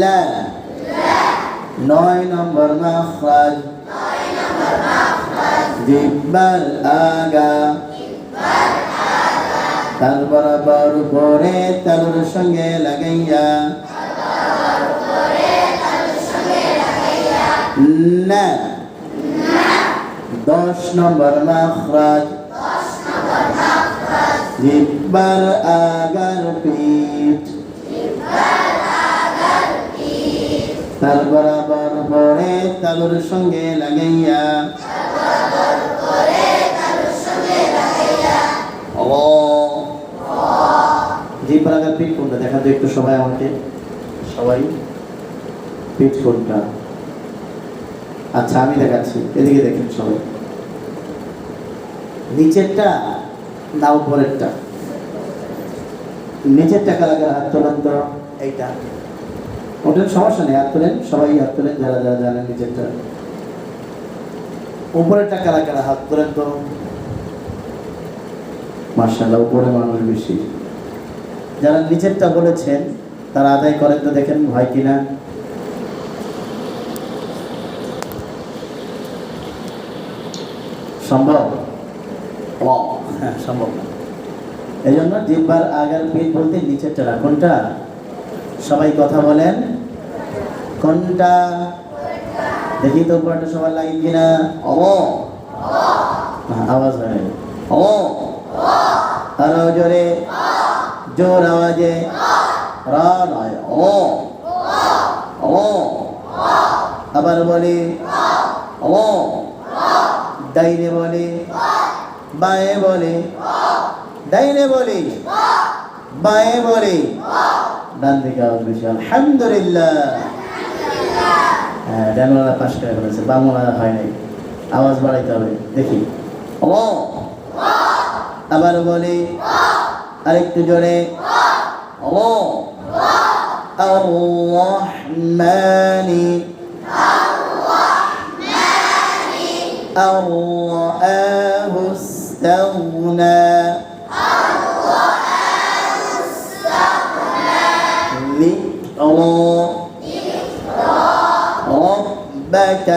লা নয় নম্বর মাখরাজ। জিব্বার আগা। তার বরাবর উপরে তালুর সঙ্গে লাগাইয়া। না। দশ নম্বর মাখরাজ। জিব্বার আগার পিঠ তার বরাবর পরে তালুর সঙ্গে লাগাইয়া। জিব্বার আগার পিঠ কোনটা? দেখা তো একটু সবাই আমাকে। সবাই পিঠ কোনটা? আচ্ছা আমি দেখাচ্ছি। এদিকে দেখেন সবাই। নিচেরটা, না, উপরেরটা। নিচেরটা কালাকার হাত তোলেন এইটা। ওটার সমস্যা নেই হাত তোলেন সবাই হাত তোলেন যারা যারা জানেন নিচেরটা উপরেরটা কালাকার হাত তোলেন তো? মার্শাল্লাহ উপরে মানুষ বেশি। যারা নিচেরটা বলেছেন তারা আদায় করেন তো দেখেন হয় কিনা। সম্ভব? হ্যাঁ সম্ভব। না এই জন্য জিব্বার আগের পিঠ বলতে নিচেরটা কোনটা সবাই কথা বলেন। কোনটা? দেখি তো উপরটা সবার লাগে কিনা। ও আওয়াজ হয়। ও আরও জোরে। জোর আওয়াজে। রা নয় ও আবার বলি। ও ডাইনে বলে। বায়ে বলে। ডাইনে বলে। বায়ে বলে। ডান দিকে আওয়াজ বেশি। আলহামদুলিল্লাহ। হ্যাঁ ডানওয়ালা পাশ করে ফেলেছে বাংলা হয় নাই আওয়াজ বাড়াইতে হবে দেখি ও আবার বলে আরেকটু জোরে ও الرحمن أن رآه استغنى ذكرى ربك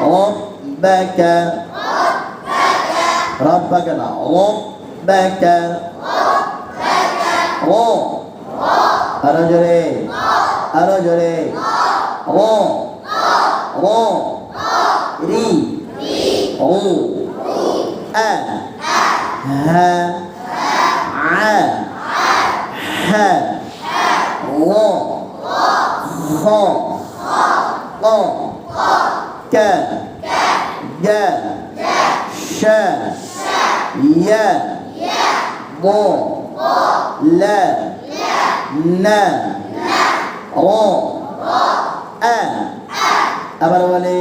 ربك ربك لا ربك ও আরো জোরে আরো জোরে ও ও রি ও আ হা আ হা ও খ ক ক গ শ য় ব لا না ও আ আবার বলে,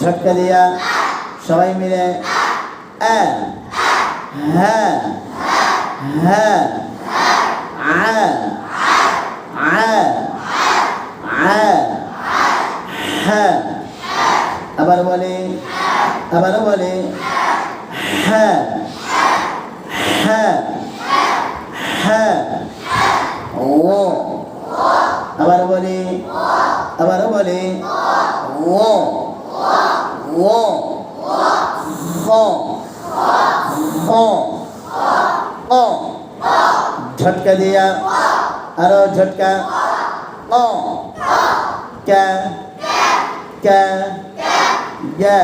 ঝটকা দিয়া সবাই মিলে আ হ্যাঁ হ্যাঁ আ আ আ হ্যাঁ আবার বলে আবার বলে হ্যাঁ হ্যাঁ হ্যাঁ ও আবার বলি আবার বলি ও ও খ খ ও ঝটকা দিয়া আরও ঝটকা ও কা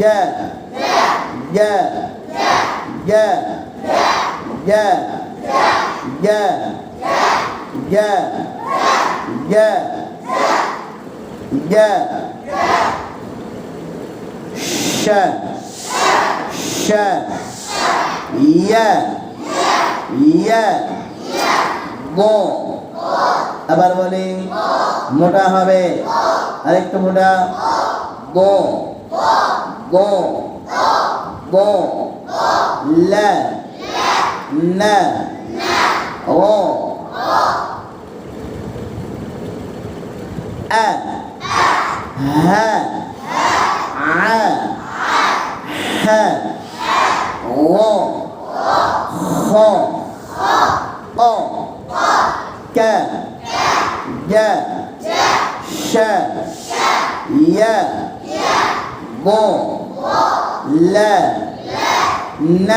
কা গা গা গা গা yeah, yeah, yeah, yeah, yeah, sha, sha, yeah, yeah, go. আবার বলি মোটা হবে আরেকটু মোটা গো গো গো লা না ও আ হ্যাঁ আ হ্যাঁ ও খ ক ক গ শ ই ব ল, ন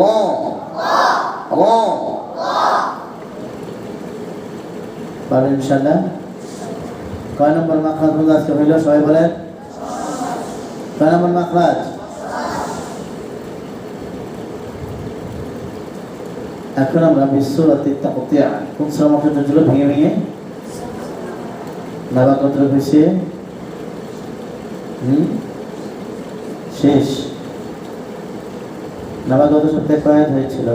র র পারেন ইনশাল্লাহ কয় নম্বর মাখরাজ বন্ধু আজকে হইল? সবাই বলেন। কয় নম্বর মাখরাজ? এখন আমরা বিশ্ব রাতিত্তা হতে কোন শ্রমক্ষেত্র ছিল? ভেঙে ভেঙে। নাবাকত্র হয়েছে? হুম শেষ। নবাদ সপ্তাহে কয়েক হয়েছিল।